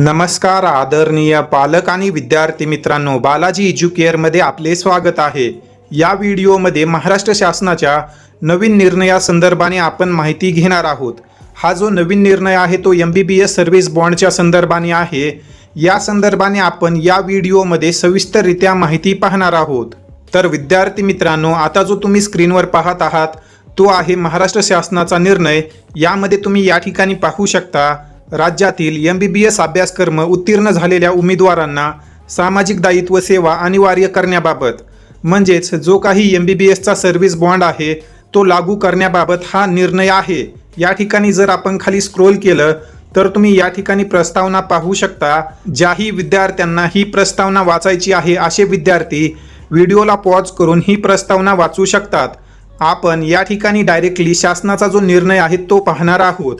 नमस्कार आदरणीय पालक आणि विद्यार्थी मित्रांनो बालाजी एज्युकेअरमध्ये आपले स्वागत आहे. या व्हिडिओमध्ये महाराष्ट्र शासनाच्या नवीन निर्णयासंदर्भाने आपण माहिती घेणार आहोत. हा जो नवीन निर्णय आहे तो M B B S service बॉन्डच्या संदर्भाने आहे. या संदर्भाने आपण या व्हिडिओमध्ये सविस्तररित्या माहिती पाहणार आहोत. तर विद्यार्थी मित्रांनो आता जो तुम्ही स्क्रीनवर पाहत आहात तो आहे महाराष्ट्र शासनाचा निर्णय. यामध्ये तुम्ही या ठिकाणी पाहू शकता राज्यातील एम बी बी एस अभ्यासक्रम उत्तीर्ण झालेल्या उमेदवारांना सामाजिक दायित्व सेवा अनिवार्य करण्याबाबत म्हणजेच जो काही एम बी बी एसचा सर्व्हिस बॉन्ड आहे तो लागू करण्याबाबत हा निर्णय आहे. या ठिकाणी जर आपण खाली स्क्रोल केलं तर तुम्ही या ठिकाणी प्रस्तावना पाहू शकता ज्याही विद्यार्थ्यांना ही प्रस्तावना वाचायची आहे असे विद्यार्थी व्हिडिओला पॉज करून ही प्रस्तावना वाचू शकतात. आपण या ठिकाणी डायरेक्टली शासनाचा जो निर्णय आहे तो पाहणार आहोत.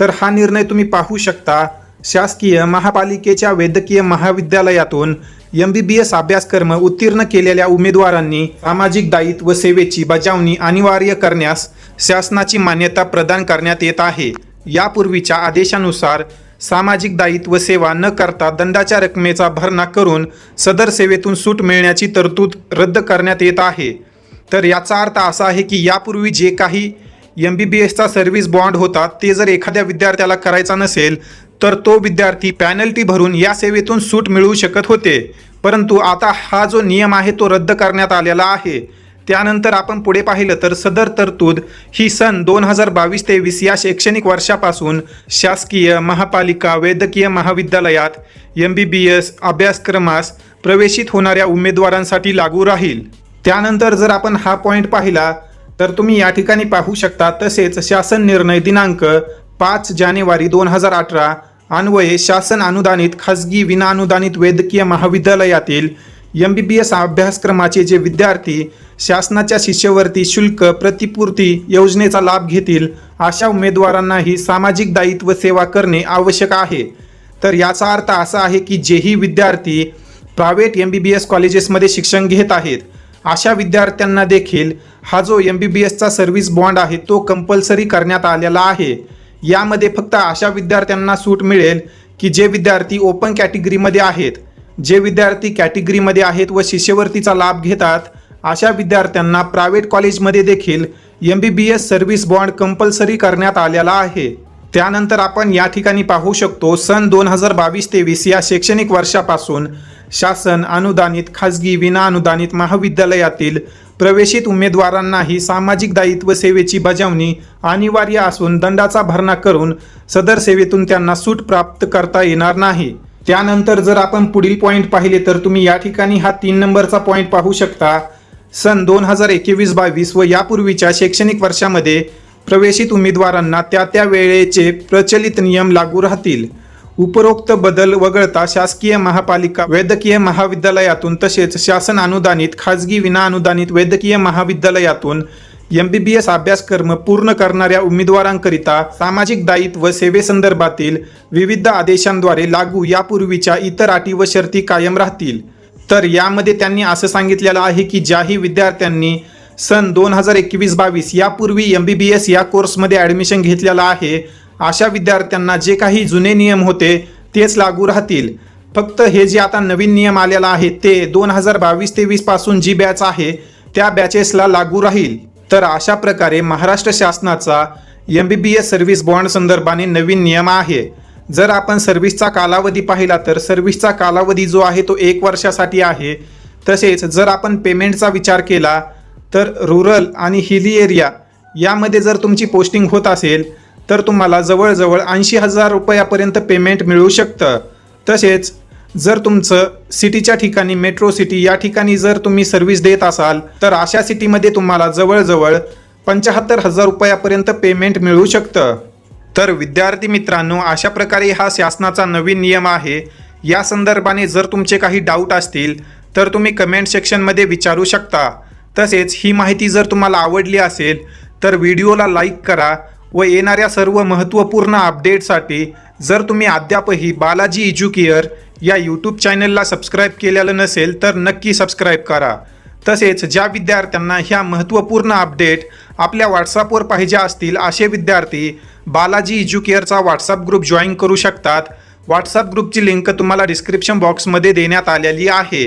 तर हा निर्णय तुम्ही पाहू शकता. शासकीय महापालिकेच्या वैद्यकीय महाविद्यालयातून एम बी बी एस अभ्यासक्रम उत्तीर्ण केलेल्या उमेदवारांनी सामाजिक दायित्व सेवेची बजावणी अनिवार्य करण्यास शासनाची मान्यता प्रदान करण्यात येत आहे. यापूर्वीच्या आदेशानुसार सामाजिक दायित्व सेवा न करता दंडाच्या रकमेचा भरणा करून सदर सेवेतून सूट मिळण्याची तरतूद रद्द करण्यात येत आहे. तर याचा अर्थ असा आहे की यापूर्वी जे काही एम बी बी एसचा सर्व्हिस बॉन्ड होता ते जर एखाद्या विद्यार्थ्याला करायचा नसेल तर तो विद्यार्थी पॅनल्टी भरून या सेवेतून सूट मिळवू शकत होते. परंतु आता हा जो नियम आहे तो रद्द करण्यात आलेला आहे. त्यानंतर आपण पुढे पाहिलं तर सदर तरतूद ही सन दोन हजार बावीस तेवीस या शैक्षणिक वर्षापासून शासकीय महापालिका वैद्यकीय महाविद्यालयात एम बी बी एस अभ्यासक्रमास प्रवेशित होणाऱ्या उमेदवारांसाठी लागू राहील. त्यानंतर जर आपण हा पॉईंट पाहिला तर तुम्ही या ठिकाणी पाहू शकता तसेच शासन निर्णय दिनांक पाच जानेवारी दोन हजार अठरा अन्वये शासन अनुदानित खाजगी विनाअनुदानित वैद्यकीय महाविद्यालयातील एम बी बी एस अभ्यासक्रमाचे जे विद्यार्थी शासनाच्या शिष्यवृत्ती शुल्क प्रतिपूर्ती योजनेचा लाभ घेतील अशा उमेदवारांनाही सामाजिक दायित्व सेवा करणे आवश्यक आहे. तर याचा अर्थ असा आहे की जेही विद्यार्थी private M B B S कॉलेजेसमध्ये शिक्षण घेत आहेत अशा विद्यार्थ्यांना देखील हा जो एम बी बी एसचा सर्व्हिस बॉन्ड आहे तो कंपल्सरी करण्यात आलेला आहे. यामध्ये फक्त अशा विद्यार्थ्यांना सूट मिळेल की जे विद्यार्थी ओपन कॅटेगरीमध्ये आहेत. जे विद्यार्थी कॅटेगरीमध्ये आहेत व शिष्यवृत्तीचा लाभ घेतात अशा विद्यार्थ्यांना प्रायव्हेट कॉलेजमध्ये देखील M B B S service bond compulsory करण्यात आलेला आहे. त्यानंतर आपण या ठिकाणी पाहू शकतो सन दोन हजार बावीस तेवीस या शैक्षणिक वर्षापासून शासन अनुदानित खाजगी विनाअनुदानित महाविद्यालयातील प्रवेशित उमेदवारांनाही सामाजिक दायित्व सेवेची बजावणी अनिवार्य असून दंडाचा भरणा करून सदर सेवेतून त्यांना सूट प्राप्त करता येणार नाही. त्यानंतर जर आपण पुढील पॉईंट पाहिले तर तुम्ही या ठिकाणी हा तीन नंबरचा पॉईंट पाहू शकता. सन दोन हजार एकवीस बावीस व यापूर्वीच्या शैक्षणिक वर्षामध्ये प्रवेशित उमेदवारांना त्या त्या वेळेचे प्रचलित नियम लागू राहतील. उपरोक्त बदल वगळता शासकीय महापालिका वैद्यकीय महाविद्यालयातून तसेच शासन अनुदानित खाजगी विनाअनुदानित वैद्यकीय महाविद्यालयातून एम बी बी एस अभ्यासक्रम पूर्ण करणाऱ्या उमेदवारांकरिता सामाजिक दायित्व सेवेसंदर्भातील विविध आदेशांद्वारे लागू यापूर्वीच्या इतर अटी व शर्ती कायम राहतील. तर यामध्ये त्यांनी असं सांगितलेलं आहे की ज्याही विद्यार्थ्यांनी सन दोन हजार एकवीस बावीस यापूर्वी एम बी बी एस या कोर्समध्ये ॲडमिशन घेतलेलं आहे. अशा विद्यार्थ्यांना जे काही जुने नियम होते तेच लागू राहतील. फक्त हे जे आता नवीन नियम आलेला आहे ते दोन हजार बावीस तेवीसपासून जी बॅच आहे त्या बॅचेसला लागू राहील. तर अशा प्रकारे महाराष्ट्र शासनाचा M B B S service bond संदर्भाने नवीन नियम आहे. जर आपण सर्व्हिसचा कालावधी पाहिला तर सर्व्हिसचा कालावधी जो आहे तो एक वर्षासाठी आहे. तसेच जर आपण पेमेंटचा विचार केला तर रुरल आणि हिली एरिया यामध्ये जर तुमची पोस्टिंग होत असेल तर तुम्हाला जवळजवळ ऐंशी हजार रुपयापर्यंत पेमेंट मिळू शकतं. तसेच जर तुमचं सिटीच्या ठिकाणी मेट्रो सिटी या ठिकाणी जर तुम्ही सर्व्हिस देत असाल तर अशा सिटीमध्ये तुम्हाला जवळजवळ पंच्याहत्तर हजार रुपयापर्यंत पेमेंट मिळू शकतं. तर विद्यार्थी मित्रांनो अशा प्रकारे हा शासनाचा नवीन नियम आहे. या संदर्भाने जर तुमचे काही डाऊट असतील तर तुम्ही कमेंट सेक्शनमध्ये विचारू शकता. तसेच ही माहिती जर तुम्हाला आवडली असेल तर व्हिडिओला लाईक करा व येणाऱ्या सर्व महत्त्वपूर्ण अपडेटसाठी जर तुम्ही अद्यापही बालाजी एज्युकेअर या यूट्यूब चॅनलला सबस्क्राईब केलेलं नसेल तर नक्की सबस्क्राईब करा. तसेच ज्या विद्यार्थ्यांना ह्या महत्त्वपूर्ण अपडेट आपल्या व्हॉट्सअपवर पाहिजे असतील असे विद्यार्थी बालाजी एज्युकेअरचा व्हॉट्सअप ग्रुप जॉईन करू शकतात. व्हॉट्सअप ग्रुपची लिंक तुम्हाला डिस्क्रिप्शन बॉक्समध्ये देण्यात आलेली आहे.